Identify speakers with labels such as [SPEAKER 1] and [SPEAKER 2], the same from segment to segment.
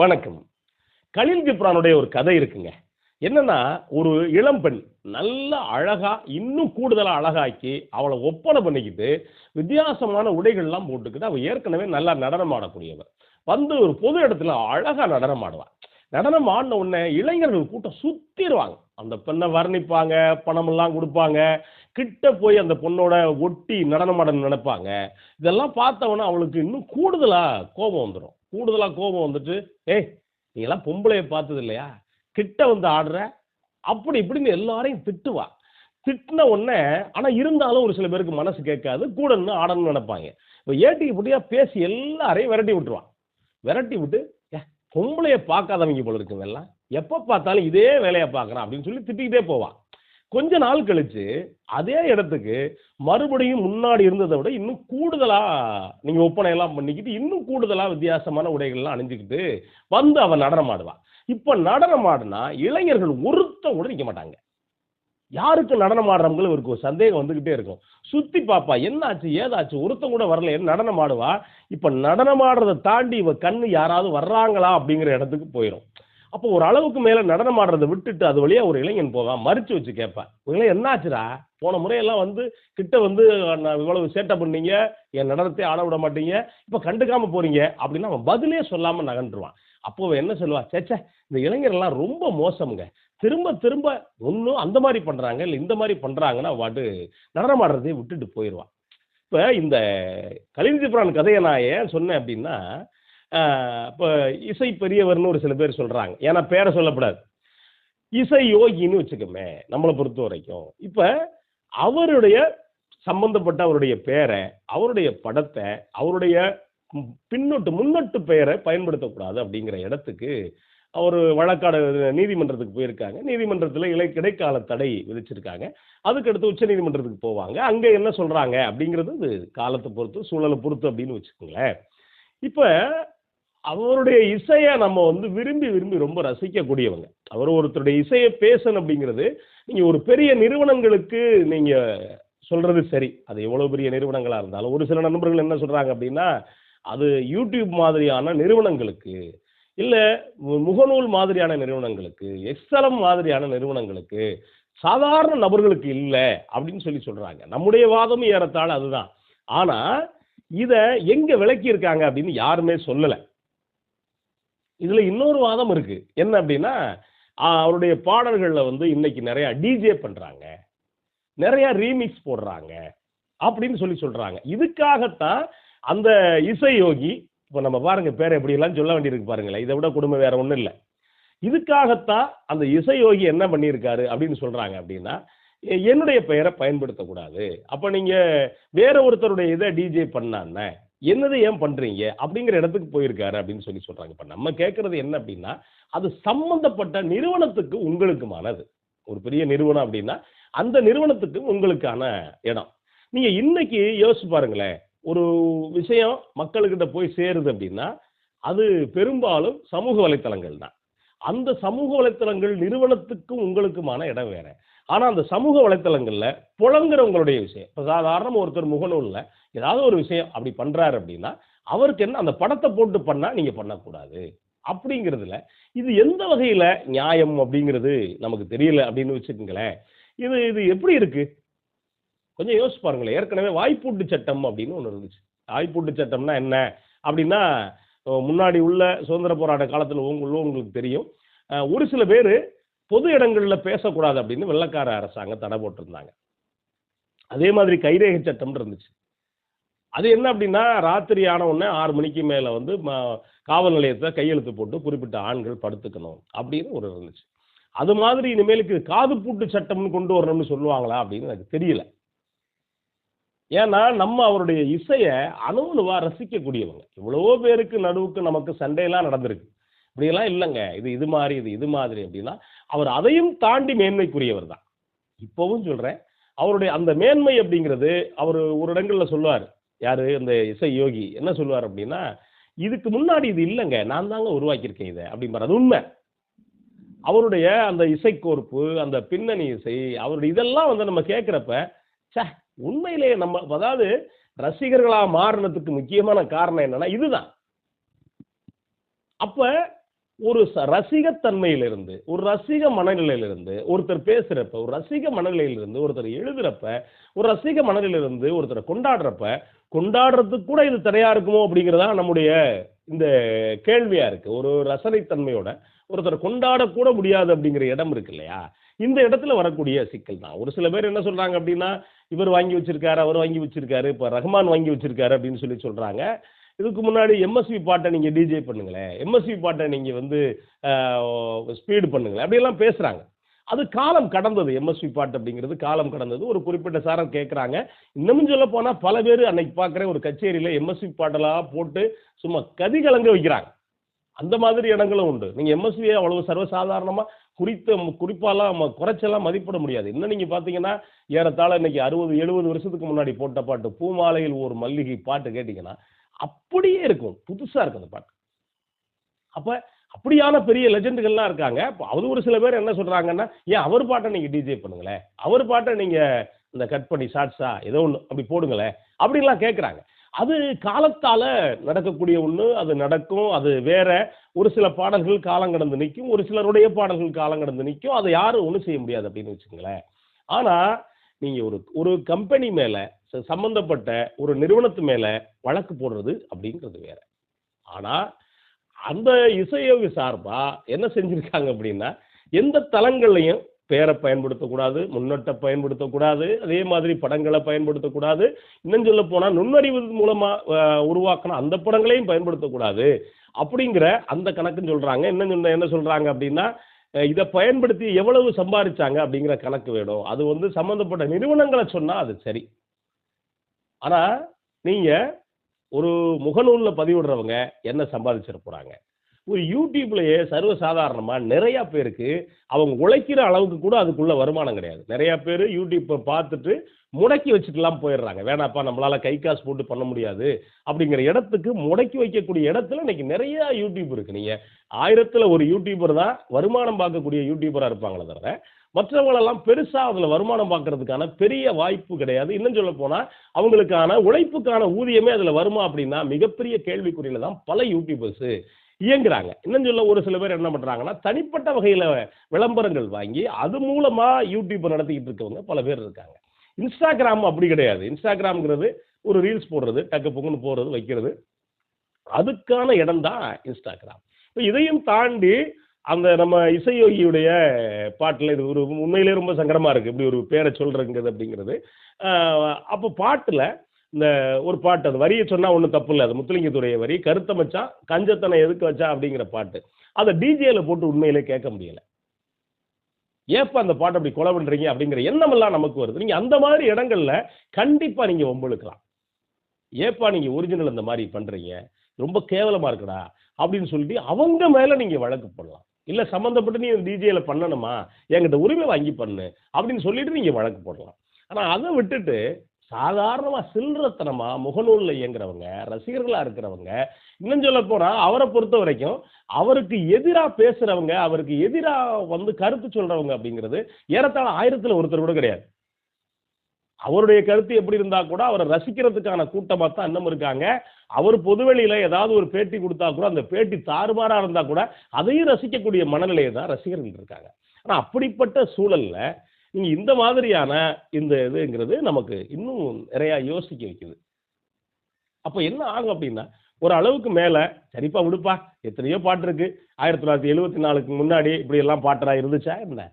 [SPEAKER 1] வணக்கம். கலில் ஜிப்ரானுடைய ஒரு கதை இருக்குங்க. என்னன்னா ஒரு இளம்பெண் நல்ல அழகா இன்னும் கூடுதலா அழகாக்கி அவளை ஒப்பனை பண்ணிக்கிட்டு வித்தியாசமான உடைகள்லாம் போட்டுக்கிட்டு அவள் ஏற்கனவே நல்லா நடனம் ஆடக்கூடியவர் வந்து ஒரு பொது இடத்துல அழகா நடனம் ஆடுவாள் நடனம் ஆடின உடனே இளைஞர்கள் கூட்டம் சுத்திடுவாங்க. அந்த பெண்ணை வர்ணிப்பாங்க பணமெல்லாம் கொடுப்பாங்க. கிட்ட போய் அந்த பொண்ணோட ஒட்டி நடனம் நினைப்பாங்க. இதெல்லாம் பார்த்தவொன்னே அவளுக்கு இன்னும் கூடுதலாக கோபம் வந்துடும் கூடுதலாக கோபம் வந்துட்டு ஏய் நீங்களாம் பொம்பளைய பார்த்தது இல்லையா கிட்ட வந்து ஆடுற? அப்படி இப்படின்னு எல்லாரையும் திட்டுவா. திட்டின உடனே ஆனால் இருந்தாலும் ஒரு சில பேருக்கு மனசு கேட்காது கூட இருந்து ஆடணும்னு நினைப்பாங்க. இப்போ ஏட்டிக்கு இப்படியா பேசி எல்லாரையும் விரட்டி விட்டுருவான் விரட்டி விட்டு "ஏ, பொம்பளைய பார்க்காதவங்க போல இருக்குங்க எல்லாம். எப்போ பார்த்தாலும் இதே வேலையை பார்க்குறான் அப்படின்னு சொல்லி திட்டிக்கிட்டே போவான் கொஞ்ச நாள் கழிச்சு அதே இடத்துக்கு மறுபடியும் முன்னாடி இருந்ததை விட இன்னும் கூடுதலா நீங்க ஒப்பனை எல்லாம் பண்ணிக்கிட்டு இன்னும் கூடுதலா வித்தியாசமான உடைகள்லாம் அணிஞ்சுக்கிட்டு வந்து அவன் நடனமாடுவான் இப்போ இப்ப நடனம் இளைஞர்கள் ஒருத்த கூட நிக்க மாட்டாங்க. யாருக்கு நடனம் ஆடுறவங்களும் இருக்கும் ஒரு சந்தேகம் வந்துகிட்டே இருக்கும். சுத்தி பாப்பா என்னாச்சு ஏதாச்சு? ஒருத்தம் கூட வரல என்ன நடனம் ஆடுவா? இப்ப நடனம் ஆடுறதை தாண்டி இவ கண்ணு யாராவது வர்றாங்களா அப்படிங்கிற இடத்துக்கு போயிடும் அப்போ ஒரு அளவுக்கு மேல நடனம் ஆடுறதை விட்டுட்டு அது வழியா ஒரு இளைஞன் போவான் மறிச்சு வச்சு கேட்பான் இளைஞன் என்னாச்சுடா? போன முறையெல்லாம் வந்து கிட்ட வந்து நான் இவ்வளவு சேட்டை பண்ணீங்க என் நடனத்தை ஆட விட மாட்டீங்க இப்ப கண்டுக்காம போறீங்க. அப்படின்னு அவன் பதிலே சொல்லாம நகன்றுவான் அப்போ என்ன சொல்லுவா? சேச்சே இந்த இளைஞர்லாம் ரொம்ப மோசம்ங்க. திரும்ப திரும்ப ஒன்றும் அந்த மாதிரி பண்றாங்க இல்லை இந்த மாதிரி பண்றாங்கன்னா வாட்டு நடனம் ஆடுறதையே விட்டுட்டு போயிடுவான் இப்போ இந்த கலிஞ்சிபுரான் கதையை நான் ஏன் சொன்னேன் அப்படின்னா இப்போ இசை பெரியவர்னு ஒரு சில பேர் சொல்கிறாங்க ஏன்னா பேரை சொல்லக்கூடாது இசை யோகின்னு வச்சுக்கோமே நம்மளை பொறுத்த வரைக்கும். இப்போ அவருடைய சம்பந்தப்பட்ட அவருடைய பேரை அவருடைய படத்தை அவருடைய பின்னொட்டு முன்னொட்டு பெயரை பயன்படுத்தக்கூடாது அப்படிங்கிற இடத்துக்கு அவர் வழக்காடு நீதிமன்றத்துக்கு போயிருக்காங்க. நீதிமன்றத்தில் இலை கிடைக்கால தடை விதிச்சிருக்காங்க. அதுக்கடுத்து உச்ச நீதிமன்றத்துக்கு போவாங்க. அங்கே என்ன சொல்கிறாங்க அப்படிங்கிறது காலத்தை பொறுத்து சூழலை பொறுத்து அப்படின்னு வச்சுக்கோங்களேன். இப்போ அவருடைய இசையை நம்ம வந்து விரும்பி விரும்பி ரொம்ப ரசிக்கக்கூடியவங்க. அவர் ஒருத்தருடைய இசையை பேசணும் அப்படிங்கிறது நீங்க ஒரு பெரிய நிறுவனங்களுக்கு நீங்க சொல்றது சரி. அது எவ்வளவு பெரிய நிறுவனங்களா இருந்தாலும் ஒரு சில நண்பர்கள் என்ன சொல்றாங்க அப்படின்னா அது யூடியூப் மாதிரியான நிறுவனங்களுக்கு இல்ல மு- முகநூல் மாதிரியான நிறுவனங்களுக்கு எக்ஸலம் மாதிரியான நிறுவனங்களுக்கு சாதாரண நபர்களுக்கு இல்லை அப்படின்னு சொல்லி சொல்றாங்க. நம்முடைய வாதமும் ஏறத்தாழ அதுதான். ஆனா இத எங்க விளக்கி இருக்காங்க அப்படின்னு யாருமே சொல்லலை. இதுல இன்னொரு வாதம் இருக்கு. என்ன அப்படின்னா அவருடைய பாடல்கள்ல வந்து இன்னைக்கு நிறைய டிஜே பண்றாங்க. நிறைய ரீமிக்ஸ் போடுறாங்க. அப்படின்னு சொல்லி சொல்றாங்க. இதுக்காகத்தான் அந்த இசை யோகி இப்போ நம்ம பாருங்க பேரை எப்படி எல்லாம் சொல்ல வேண்டியிருக்கு பாருங்களேன். இதை விட கொடுமை வேற ஒன்றும் இல்லை. இதுக்காகத்தான் அந்த இசை யோகி என்ன பண்ணியிருக்காரு அப்படின்னு சொல்றாங்க அப்படின்னா என்னுடைய பெயரை பயன்படுத்தக்கூடாது. அப்ப நீங்க வேற ஒருத்தருடைய இதை டிஜே பண்ணானே என்னது ஏன் பண்றீங்க? அப்படிங்கிற இடத்துக்கு போயிருக்காரு அப்படின்னு சொல்லி சொல்றாங்க. இப்ப நம்ம கேட்கறது என்ன அப்படின்னா அது சம்பந்தப்பட்ட நிறுவனத்துக்கு உங்களுக்குமானது. ஒரு பெரிய நிறுவனம் அப்படின்னா அந்த நிறுவனத்துக்கு உங்களுக்கான இடம். நீங்க இன்னைக்கு யோசிச்சு பாருங்களேன். ஒரு விஷயம் மக்களுக்கிட்ட போய் சேருது அப்படின்னா அது பெரும்பாலும் சமூக வலைத்தளங்கள் தான் அந்த சமூக வலைத்தளங்கள் நிறுவனத்துக்கும் உங்களுக்குமான இடம் வேற. ஆனால் அந்த சமூக வலைத்தளங்களில் புலங்குறவங்களுடைய விஷயம். இப்போ சாதாரண ஒருத்தர் முகநூலில் ஏதாவது ஒரு விஷயம் அப்படி பண்ணுறாரு அப்படின்னா அவருக்கு என்ன அந்த படத்தை போட்டு பண்ணால் நீங்கள் பண்ணக்கூடாது. அப்படிங்கிறதுல இது எந்த வகையில் நியாயம் அப்படிங்கிறது நமக்கு தெரியல அப்படின்னு வச்சுக்கோங்களேன். இது இது எப்படி இருக்குது கொஞ்சம் யோசிச்சு பாருங்களேன். ஏற்கனவே வாய்ப்பூட்டு சட்டம் அப்படின்னு ஒன்று இருந்துச்சு. வாய்ப்பூட்டு சட்டம்னா என்ன? அப்படின்னா முன்னாடி உள்ள சுதந்திர போராட்ட காலத்தில் உங்களும் உங்களுக்கு தெரியும். ஒரு சில பேர் பொது இடங்களில் பேசக்கூடாது அப்படின்னு வெள்ளக்கார அரசாங்கம் தடை போட்டிருந்தாங்க. அதே மாதிரி கைரேகை சட்டம் இருந்துச்சு. அது என்ன அப்படின்னா ராத்திரி ஆன உடனே ஆறு மணிக்கு மேலே வந்து ம- காவல் நிலையத்தை கையெழுத்து போட்டு குறிப்பிட்ட ஆண்கள் படுத்துக்கணும் அப்படின்னு ஒரு இருந்துச்சு. அது மாதிரி இனிமேலுக்கு காது பூட்டு சட்டம்னு கொண்டு வரணும்னு சொல்லுவாங்களா அப்படின்னு எனக்கு தெரியல. ஏன்னா நம்ம அவருடைய இசையை அணுவணுவாக ரசிக்கக்கூடியவங்க. இவ்வளவோ பேருக்கு நடுவுக்கு நமக்கு சண்டையெல்லாம் நடந்திருக்கு. இப்படியெல்லாம் இல்லைங்க. இது இது மாதிரி இது இது மாதிரி அப்படின்னா அவர் அதையும் தாண்டி மேன்மைக்குரியவர் தான் இப்போவும் சொல்கிறேன் அவருடைய அந்த மேன்மை அப்படிங்கிறது அவர் ஒரு இடங்களில் சொல்லுவார். யார்? இந்த இசை யோகி. என்ன சொல்லுவார் அப்படின்னா இதுக்கு முன்னாடி இது இல்லைங்க. நான் தாங்க உருவாக்கியிருக்கேன் இதை. அப்படிம்பார். அது உண்மை. அவருடைய அந்த இசைக்கோர்ப்பு அந்த பின்னணி இசை அவருடைய இதெல்லாம் வந்து நம்ம கேட்குறப்ப சே உண்மையிலேயே நம்ம அதாவது ரசிகர்களாக மாறினதுக்கு முக்கியமான காரணம் என்னன்னா இதுதான். அப்போ ஒரு ச- ரசிகத்தன்மையிலிருந்து ஒரு ரசிக மனநிலையிலிருந்து ஒருத்தர் பேசுறப்ப ஒரு ரசிக மனநிலையிலிருந்து ஒருத்தர் எழுதுறப்ப ஒரு ரசிக மனநிலையிலிருந்து ஒருத்தரை கொண்டாடுறப்ப கொண்டாடுறதுக்கு கூட இது தடையா இருக்குமோ அப்படிங்கிறதா நம்முடைய இந்த கேள்வியா இருக்கு. ஒரு ரசனைத்தன்மையோட ஒருத்தரை கொண்டாடக்கூட முடியாது அப்படிங்கிற இடம் இருக்கு இல்லையா? இந்த இடத்துல வரக்கூடிய சிக்கல் தான். ஒரு சில பேர் என்ன சொல்றாங்க அப்படின்னா இவர் வாங்கி வச்சிருக்காரு அவர் வாங்கி வச்சிருக்காரு இப்போ ரஹ்மான் வாங்கி வச்சிருக்காரு அப்படின்னு சொல்லி சொல்றாங்க. இதுக்கு முன்னாடி எம்எஸ்வி பாட்டை நீங்கள் டிஜே பண்ணுங்களேன். எம்எஸ்வி பாட்டை நீங்கள் வந்து ஸ்பீடு பண்ணுங்களேன். அப்படியெல்லாம் பேசுகிறாங்க அது காலம் கடந்தது எம்எஸ்வி பாட்டு அப்படிங்கிறது காலம் கடந்தது. ஒரு குறிப்பிட்ட சாரம் கேட்குறாங்க இன்னமும் சொல்ல போனால் பல பேர் அன்னைக்கு பார்க்குறேன் ஒரு கச்சேரியில் எம்எஸ்வி பாட்டெல்லாம் போட்டு சும்மா கதி கலங்க வைக்கிறாங்க. அந்த மாதிரி இடங்களும் உண்டு. நீங்கள் எம்எஸ்வியை அவ்வளவு சர்வசாதாரணமாக குறித்த குறிப்பாலாம் ம- குறைச்செல்லாம் மதிப்பிட முடியாது. இன்னும் நீங்கள் பார்த்தீங்கன்னா ஏறத்தாழ இன்னைக்கு அறுபது எழுபது வருஷத்துக்கு முன்னாடி போட்ட பாட்டு பூமாலையில் ஒரு மல்லிகை பாட்டு கேட்டிங்கன்னா அப்படியே இருக்கும். புதுசா இருக்கும் அந்த பாட்டு. அப்ப அப்படியான பெரிய லெஜெண்டுகள்லாம் இருக்காங்க. அது ஒரு சில பேர் என்ன சொல்றாங்கன்னா ஏன் அவர் பாட்டை நீங்க டிஜே பண்ணுங்களேன்? அவர் பாட்டை நீங்க இந்த கட் பண்ணி ஷார்ட்ஸா ஏதோ ஒன்று அப்படி போடுங்களேன்? அப்படின்லாம் கேட்குறாங்க அது காலத்தால நடக்கக்கூடிய ஒன்று அது நடக்கும் அது வேற. ஒரு சில பாடல்கள் காலம் கடந்து நிற்கும் ஒரு சிலருடைய பாடல்கள் காலம் கடந்து நிற்கும் அதை யாரும் ஒன்றும் செய்ய முடியாது அப்படின்னு வச்சுங்களேன் ஆனா நீங்க ஒரு ஒரு கம்பெனி மேலே சம்பந்தப்பட்ட ஒரு நிறுவனத்து மேல வழக்கு போடுறது அப்படிங்கிறது வேற. ஆனா அந்த இசையோகி சார்பா என்ன செஞ்சிருக்காங்க அப்படின்னா எந்த தளங்கள்லையும் பேரை பயன்படுத்தக்கூடாது முன்னொட்டை பயன்படுத்தக்கூடாது அதே மாதிரி படங்களை பயன்படுத்தக்கூடாது. இன்னும் சொல்ல போனால் நுண்ணறிவு மூலமா உருவாக்கின அந்த படங்களையும் பயன்படுத்தக்கூடாது அப்படிங்கிற அந்த கணக்குன்னு சொல்றாங்க. இன்னும் சொன்ன- என்ன சொல்றாங்க அப்படின்னா இதை பயன்படுத்தி எவ்வளவு சம்பாதிச்சாங்க அப்படிங்கிற கணக்கு வேணும். அது வந்து சம்மந்தப்பட்ட நிறுவனங்களை சொன்னால் அது சரி. ஆனால் நீங்கள் ஒரு முகநூலில் பதிவிடுறவங்க என்ன சம்பாதிச்சிட போகிறாங்க ஒரு யூடியூப்லேயே சர்வசாதாரணமாக நிறையா பேருக்கு அவங்க உழைக்கிற அளவுக்கு கூட அதுக்குள்ளே வருமானம் கிடையாது. நிறையா பேர் யூடியூப்பை பார்த்துட்டு முடக்கி வச்சுட்டுலாம் போயிடுறாங்க. வேணாப்பா நம்மளால் கை காசு போட்டு பண்ண முடியாது. அப்படிங்கிற இடத்துக்கு முடக்கி வைக்கக்கூடிய இடத்துல இன்னைக்கு நிறையா யூடியூப் இருக்கு. நீங்கள் ஆயிரத்தில் ஒரு யூடியூபர் தான் வருமானம் பார்க்கக்கூடிய யூடியூபராக இருப்பாங்களே தவிர மற்றவங்களெல்லாம் பெருசாக அதில் வருமானம் பார்க்கறதுக்கான பெரிய வாய்ப்பு கிடையாது. இன்னும் சொல்ல போனால் அவங்களுக்கான உழைப்புக்கான ஊதியமே அதில் வருமா அப்படின்னா மிகப்பெரிய கேள்விக்குறியில் தான் பல யூடியூபர்ஸு இயங்குறாங்க. இன்னும் சொல்ல ஒரு சில பேர் என்ன பண்ணுறாங்கன்னா தனிப்பட்ட வகையில் விளம்பரங்கள் வாங்கி அது மூலமாக யூடியூப்பை நடத்திக்கிட்டு இருக்கவங்க பல பேர் இருக்காங்க. இன்ஸ்டாகிராம் அப்படி கிடையாது. இன்ஸ்டாகிராம்ங்கிறது ஒரு ரீல்ஸ் போடுறது டக்கு பொங்குன்னு போடுறது வைக்கிறது. அதுக்கான இடம் தான் இன்ஸ்டாகிராம் இப்போ இதையும் தாண்டி அந்த நம்ம இசையோகியுடைய பாட்டில் இது ஒரு உண்மையிலே ரொம்ப சங்கடமாக இருக்குது இப்படி ஒரு பேரை சொல்கிறங்கிறது அப்படிங்கிறது. அப்போ பாட்டில் இந்த ஒரு பாட்டு அது வரியை சொன்னால் ஒன்றும் தப்பு இல்லை. அது முத்துலிங்கத்துடைய வரி. கருத்தை வச்சா கஞ்சத்தனை எதுக்கு வச்சா அப்படிங்கிற பாட்டு. அதை டிஜேல போட்டு உண்மையிலே கேட்க முடியலை. ஏப்பா அந்த பாட்டை அப்படி கொலை பண்ணுறீங்க அப்படிங்கிற எண்ணமெல்லாம் நமக்கு வருது. நீங்கள் அந்த மாதிரி இடங்களில் கண்டிப்பாக நீங்கள் வம்பிழுக்கலாம். ஏப்பா நீங்கள் ஒரிஜினல் அந்த மாதிரி பண்ணுறீங்க ரொம்ப கேவலமாக இருக்குடா அப்படின்னு சொல்லிட்டு அவங்க மேலே நீங்கள் வழக்கு போடலாம். இல்ல சம்மந்தப்பட்டு நீ டிஜேல பண்ணணுமா? என்கிட்ட உரிமை வாங்கி பண்ணு. அப்படின்னு சொல்லிட்டு நீங்க வழக்கு போடலாம். ஆனா அதை விட்டுட்டு சாதாரணமா சில்லறத்தனமா முகநூல்ல இயங்குறவங்க ரசிகர்களா இருக்கிறவங்க இன்னும் சொல்ல போனா அவரை பொறுத்த வரைக்கும் அவருக்கு எதிரா பேசுறவங்க அவருக்கு எதிரா வந்து கருத்து சொல்றவங்க அப்படிங்கிறது ஏறத்தாழ ஆயிரத்துல ஒருத்தர் கூட கிடையாது. அவருடைய கருத்து எப்படி இருந்தா கூட அவரை ரசிக்கிறதுக்கான கூட்டமாக தான் இன்னும் இருக்காங்க. அவர் பொதுவெளியில ஏதாவது ஒரு பேட்டி கொடுத்தா கூட அந்த பேட்டி தாறுமாறா இருந்தா கூட அதையும் ரசிக்கக்கூடிய மனநிலையை தான் ரசிகர்கள் இருக்காங்க. ஆனால் அப்படிப்பட்ட சூழல்ல நீங்க இந்த மாதிரியான இந்த இதுங்கிறது நமக்கு இன்னும் நிறைய யோசிக்க வைக்குது. அப்ப என்ன ஆகும் அப்படின்னா ஒரு அளவுக்கு மேல சரிப்பா விடுப்பா எத்தனையோ பாட்டு இருக்கு. ஆயிரத்தி தொள்ளாயிரத்தி எழுபத்தி நாலுக்கு முன்னாடி இப்படி எல்லாம் பாட்டரா இருந்துச்சா? என்ன?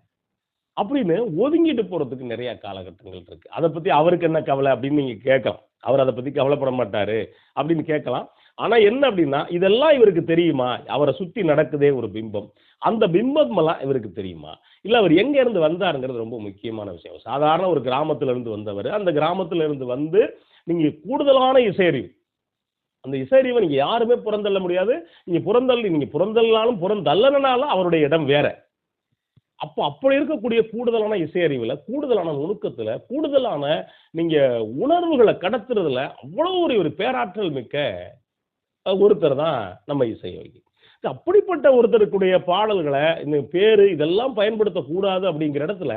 [SPEAKER 1] அப்படின்னு ஒதுங்கிட்டு போறதுக்கு நிறைய காலகட்டங்கள் இருக்கு. அதை பத்தி அவருக்கு என்ன கவலை அப்படின்னு நீங்க கேட்கலாம். அவர் அதை பத்தி கவலைப்பட மாட்டாரு அப்படின்னு கேட்கலாம். ஆனா என்ன அப்படின்னா இதெல்லாம் இவருக்கு தெரியுமா? அவரை சுத்தி நடக்குதே ஒரு பிம்பம். அந்த பிம்பம் எல்லாம் இவருக்கு தெரியுமா? இல்ல அவர் எங்க இருந்து வந்தாருங்கிறது ரொம்ப முக்கியமான விஷயம். சாதாரண ஒரு கிராமத்துல இருந்து வந்தவர். அந்த கிராமத்துல இருந்து வந்து நீங்க கூடுதலான இசையறிவு. அந்த இசையறிவை நீங்க யாருமே புறந்தள்ள முடியாது. நீங்க புறந்தள்ளி நீங்க புறந்தள்ளாலும் புறந்தள்ளனாலும் அவருடைய இடம் வேற. அப்போ அப்படி இருக்கக்கூடிய கூடுதலான இசையறிவில் கூடுதலான நுணுக்கத்தில் கூடுதலான நீங்கள் உணர்வுகளை கடத்துறதுல அவ்வளோ ஒரு ஒரு பேராற்றல் மிக்க ஒருத்தர் தான் நம்ம இசையோகி அப்படிப்பட்ட ஒருத்தருக்குடைய பாடல்களை இந்த பேரு இதெல்லாம் பயன்படுத்தக்கூடாது அப்படிங்கிற இடத்துல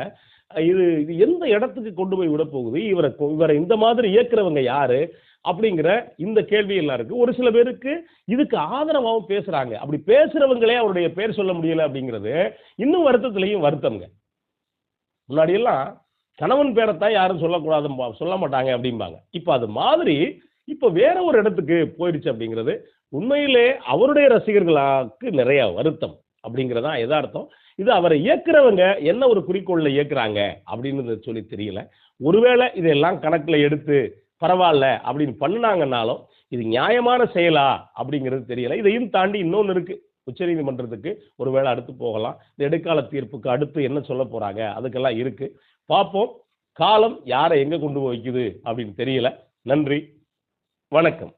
[SPEAKER 1] இது இது எந்த இடத்துக்கு கொண்டு போய் விட போகுது? இவரை இவரை இந்த மாதிரி இயக்குறவங்க யாரு? அப்படிங்கிற இந்த கேள்வி எல்லாம் இருக்கு. ஒரு சில பேருக்கு இதுக்கு ஆதரவாகவும் பேசுறாங்க. அப்படி பேசுறவங்களே அவருடைய பேர் சொல்ல முடியல அப்படிங்கிறது இன்னும் வருத்தத்திலையும் வருத்தம்ங்க. முன்னாடி எல்லாம் கணவன் பேரத்தான் யாரும் சொல்லக்கூடாது சொல்ல மாட்டாங்க அப்படிம்பாங்க. இப்போ அது மாதிரி இப்போ வேற ஒரு இடத்துக்கு போயிடுச்சு அப்படிங்கிறது உண்மையிலே அவருடைய ரசிகர்களுக்கு நிறைய வருத்தம் அப்படிங்கிறதா எதார்த்தம். இது அவரை இயக்குறவங்க என்ன ஒரு குறிக்கோளில் இயக்குறாங்க அப்படின்னு சொல்லி தெரியல. ஒருவேளை இதெல்லாம் கணக்கில் எடுத்து பரவாயில்ல அப்படின்னு பண்ணுனாங்கன்னாலும் இது நியாயமான செயலா அப்படிங்கிறது தெரியல. இதையும் தாண்டி இன்னொன்று இருக்கு. உச்சநீதிமன்றத்துக்கு ஒருவேளை அடுத்து போகலாம். இந்த இடைக்கால தீர்ப்புக்கு அடுத்து என்ன சொல்ல போறாங்க அதுக்கெல்லாம் இருக்கு. பார்ப்போம். காலம் யாரை எங்க கொண்டு போய் வைக்குது அப்படின்னு தெரியல. நன்றி. வணக்கம்.